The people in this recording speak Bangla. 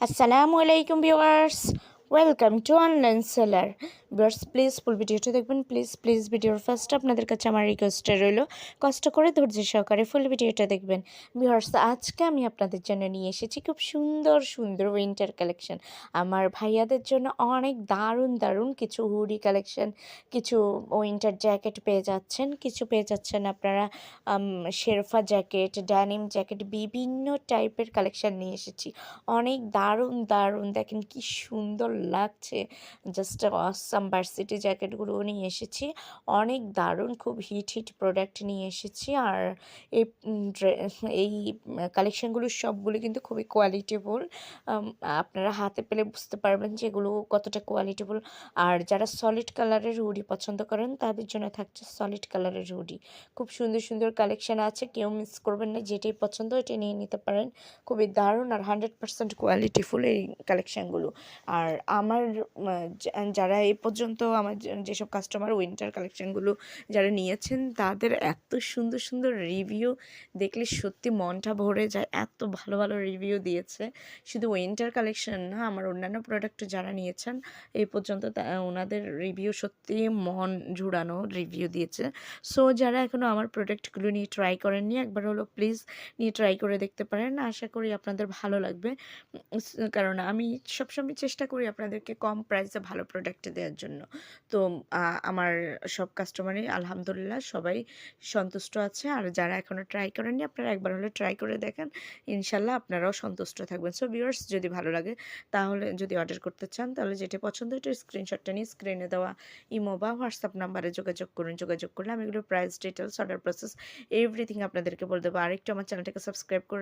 আসসালামু আলাইকুম viewers welcome to online seller Viewers please full ভিডিওটা দেখবেন। প্লিজ প্লিজ ভিডিওর ফার্স্ট আপনাদের কাছে আমার রিকোয়েস্টে রইল। কষ্ট করে ধৈর্য সহকারে ফুল ভিডিওটা দেখবেন। ভিউয়ার্স আজকে আমি আপনাদের জন্য নিয়ে এসেছি খুব সুন্দর সুন্দর উইন্টার কালেকশন আমার ভাইয়াদের জন্য অনেক দারুণ দারুণ কিছু হুডি কালেকশন কিছু উইন্টার জ্যাকেট পেয়ে যাচ্ছেন। কিছু পেয়ে যাচ্ছেন আপনারা শেরফা জ্যাকেট ড্যানিম জ্যাকেট বিভিন্ন টাইপের কালেকশন নিয়ে এসেছি। অনেক দারুণ দারুণ। দেখেন কি সুন্দর লাগছে। জাস্ট অসাম ভার্সিটি জ্যাকেটগুলো নিয়ে এসেছি। অনেক দারুণ, খুব হিট হিট প্রোডাক্ট নিয়ে এসেছি। আর এই এই কালেকশানগুলো সবগুলো কিন্তু খুবই কোয়ালিটিফুল আপনারা হাতে পেলে বুঝতে পারবেন যে এগুলো কতটা কোয়ালিটিফুল আর যারা সলিড কালারের হুডি পছন্দ করেন, তাদের জন্য থাকছে সলিড কালারের হুডি খুব সুন্দর সুন্দর কালেকশান আছে, কেউ মিস করবেন না, যেটাই পছন্দ ওইটাই নিয়ে নিতে পারেন। খুবই দারুণ আর হান্ড্রেড পার্সেন্ট কোয়ালিটিফুল এই কালেকশানগুলো আর আমার যারা এই পর্যন্ত আমার যেসব কাস্টমার উইন্টার কালেকশানগুলো যারা নিয়েছেন, তাদের এত সুন্দর সুন্দর রিভিউ দেখলে সত্যি মনটা ভরে যায়। এত ভালো ভালো রিভিউ দিয়েছে। শুধু উইন্টার কালেকশন না, আমার অন্যান্য প্রোডাক্ট যারা নিয়েছেন, এই পর্যন্ত ওনাদের রিভিউ সত্যি মন জুড়ানো রিভিউ দিয়েছে। সো যারা এখনও আমার প্রোডাক্টগুলো নিয়ে ট্রাই করেননি, একবার হলো প্লিজ নিয়ে ট্রাই করে দেখতে পারেন। আশা করি আপনাদের ভালো লাগবে। কারণ আমি সবসময় চেষ্টা করি আপনাদেরকে কম প্রাইসে ভালো প্রোডাক্ট দেওয়ার জন্য। তো আমার সব কাস্টমারই আলহামদুলিল্লাহ সবাই সন্তুষ্ট আছে। আর যারা এখনও ট্রাই করেননি, আপনারা একবার হলে ট্রাই করে দেখেন। ইনশাল্লাহ আপনারাও সন্তুষ্ট থাকবেন। সো ভিউয়ার্স যদি ভালো লাগে, তাহলে যদি অর্ডার করতে চান, তাহলে যেটা পছন্দ এটার স্ক্রিনশটটা নিয়ে স্ক্রিনে দেওয়া ইমো বা হোয়াটসঅ্যাপ নাম্বারে যোগাযোগ করুন। যোগাযোগ করলে আমি এগুলো price details order process everything আপনাদেরকে বলে দেবো। আরেকটু আমার চ্যানেলটাকে সাবস্ক্রাইব করে